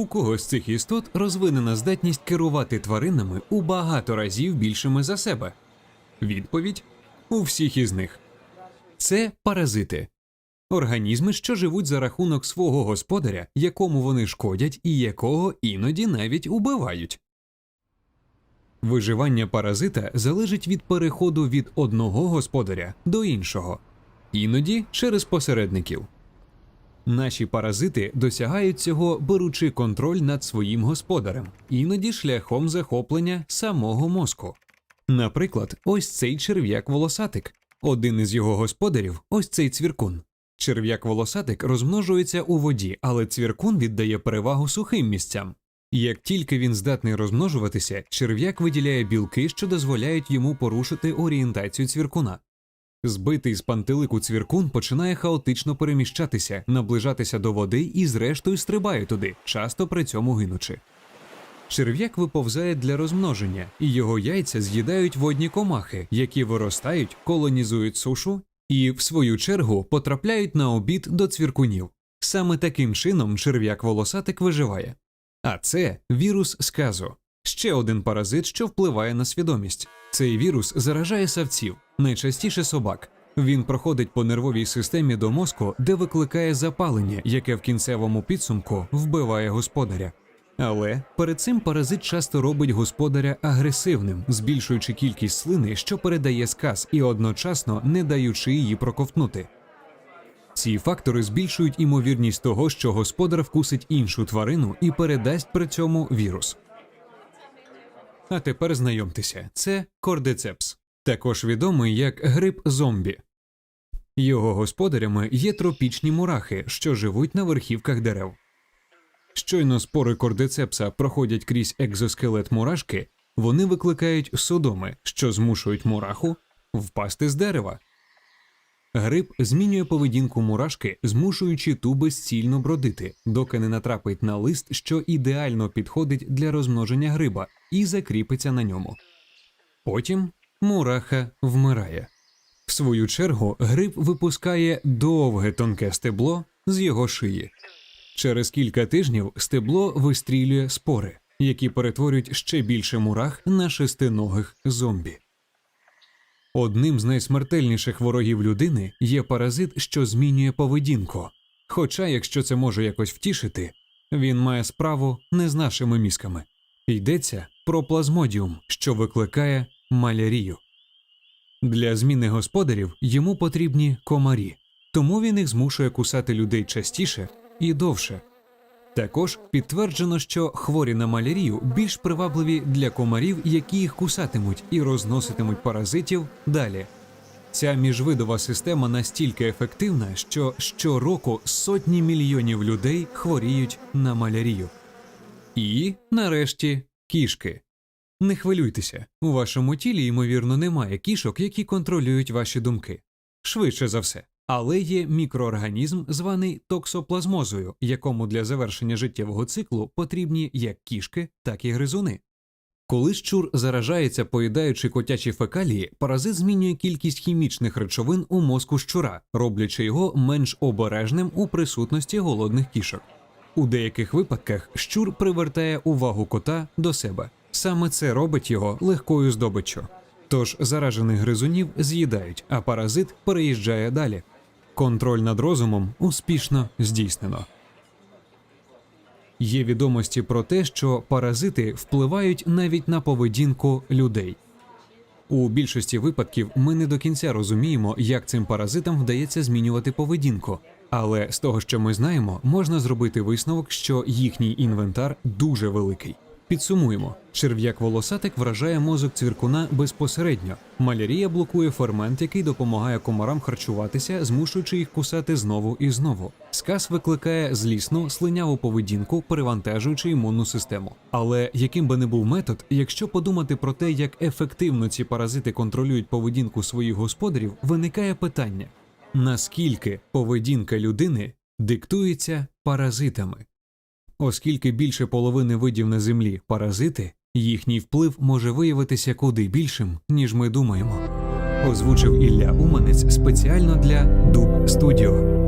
У кого з цих істот розвинена здатність керувати тваринами у багато разів більшими за себе? Відповідь у всіх із них. Це паразити. Організми, що живуть за рахунок свого господаря, якому вони шкодять і якого іноді навіть убивають. Виживання паразита залежить від переходу від одного господаря до іншого, іноді через посередників. Наші паразити досягають цього, беручи контроль над своїм господарем, іноді шляхом захоплення самого мозку. Наприклад, ось цей черв'як волосатик. Один із його господарів ось цей цвіркун. Черв'як волосатик розмножується у воді, але цвіркун віддає перевагу сухим місцям. Як тільки він здатний розмножуватися, черв'як виділяє білки, що дозволяють йому порушити орієнтацію цвіркуна. Збитий з пантелику цвіркун починає хаотично переміщатися, наближатися до води і, зрештою, стрибає туди, часто при цьому гинучи. Черв'як виповзає для розмноження, і його яйця з'їдають водні комахи, які виростають, колонізують сушу і, в свою чергу, потрапляють на обід до цвіркунів. Саме таким чином черв'як волосатик виживає. А це вірус сказу. Ще один паразит, що впливає на свідомість. Цей вірус заражає савців, найчастіше собак. Він проходить по нервовій системі до мозку, де викликає запалення, яке в кінцевому підсумку вбиває господаря. Але перед цим паразит часто робить господаря агресивним, збільшуючи кількість слини, що передає сказ, і одночасно не даючи її проковтнути. Ці фактори збільшують імовірність того, що господар вкусить іншу тварину і передасть при цьому вірус. А тепер знайомтеся, це кордицепс, також відомий як грип зомбі. Його господарями є тропічні мурахи, що живуть на верхівках дерев. Щойно спори кордицепса проходять крізь екзоскелет мурашки, вони викликають судоми, що змушують мураху впасти з дерева. Гриб змінює поведінку мурашки, змушуючи ту безцільно бродити, доки не натрапить на лист, що ідеально підходить для розмноження гриба, і закріпиться на ньому. Потім мураха вмирає. В свою чергу гриб випускає довге тонке стебло з його шиї. Через кілька тижнів стебло вистрілює спори, які перетворюють ще більше мурах на шестиногих зомбі. Одним з найсмертельніших ворогів людини є паразит, що змінює поведінку. Хоча, якщо це може якось втішити, він має справу не з нашими мізками. Йдеться про плазмодіум, що викликає малярію. Для зміни господарів йому потрібні комарі, тому він їх змушує кусати людей частіше і довше. Також підтверджено, що хворі на малярію більш привабливі для комарів, які їх кусатимуть і розноситимуть паразитів далі. Ця міжвидова система настільки ефективна, що щороку сотні мільйонів людей хворіють на малярію. І, нарешті, кішки. Не хвилюйтеся, у вашому тілі, ймовірно, немає кішок, які контролюють ваші думки. Швидше за все. Але є мікроорганізм, званий токсоплазмозою, якому для завершення життєвого циклу потрібні як кішки, так і гризуни. Коли щур заражається, поїдаючи котячі фекалії, паразит змінює кількість хімічних речовин у мозку щура, роблячи його менш обережним у присутності голодних кішок. У деяких випадках щур привертає увагу кота до себе. Саме це робить його легкою здобиччю. Тож заражених гризунів з'їдають, а паразит переїжджає далі. Контроль над розумом успішно здійснено. Є відомості про те, що паразити впливають навіть на поведінку людей. У більшості випадків ми не до кінця розуміємо, як цим паразитам вдається змінювати поведінку. Але з того, що ми знаємо, можна зробити висновок, що їхній інвентар дуже великий. Підсумуємо: черв'як волосатик вражає мозок цвіркуна безпосередньо. Малярія блокує фермент, який допомагає комарам харчуватися, змушуючи їх кусати знову і знову. Сказ викликає злісну слиняву поведінку, перевантажуючи імунну систему. Але яким би не був метод, якщо подумати про те, як ефективно ці паразити контролюють поведінку своїх господарів, виникає питання: наскільки поведінка людини диктується паразитами? Оскільки більше половини видів на землі паразити, їхній вплив може виявитися куди більшим, ніж ми думаємо. Озвучив Ілля Уманець спеціально для Дуб Студіо.